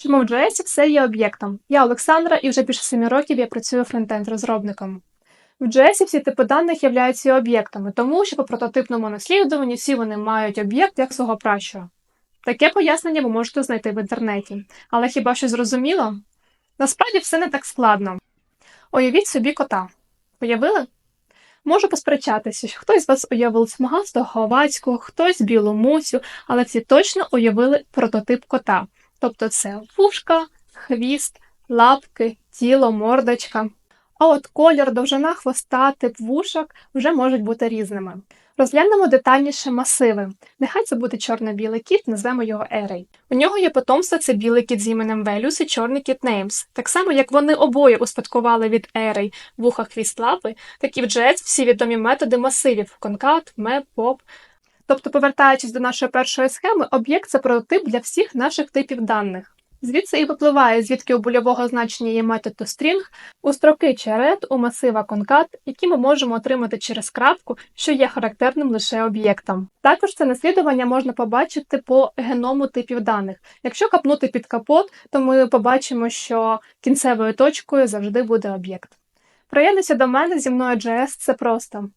Чому в JS все є об'єктом? Я Олександра, і вже більше 7 років я працюю фронтенд-розробником. В JS всі типи даних являються об'єктами, тому що по прототипному наслідуванні всі вони мають об'єкт як свого пращура. Таке пояснення ви можете знайти в інтернеті. Але хіба що зрозуміло? Насправді все не так складно. Уявіть собі кота. Уявили? Можу посперечатися, що хтось з вас уявив смугастого Говацького, хтось білу мусю, але всі точно уявили прототип кота. Тобто це вушка, хвіст, лапки, тіло, мордочка. А от колір, довжина хвоста, тип вушок вже можуть бути різними. Розглянемо детальніше масиви. Нехай це буде чорно-білий кіт, назвемо його Ерей. У нього є потомство це білий кіт з іменем Велюс і чорний кіт Неймс. Так само, як вони обоє успадкували від Ерей вуха хвіст лапи, так і в JS всі відомі методи масивів конкат, меп, поп. Тобто, повертаючись до нашої першої схеми, об'єкт це прототип для всіх наших типів даних. Звідси і випливає, звідки у больового значення є метод toString, у строки чи array, у масива concat, які ми можемо отримати через крапку, що є характерним лише об'єктам. Також це наслідування можна побачити по геному типів даних. Якщо капнути під капот, то ми побачимо, що кінцевою точкою завжди буде об'єкт. Приєднуйся до мене зі мною JS це просто.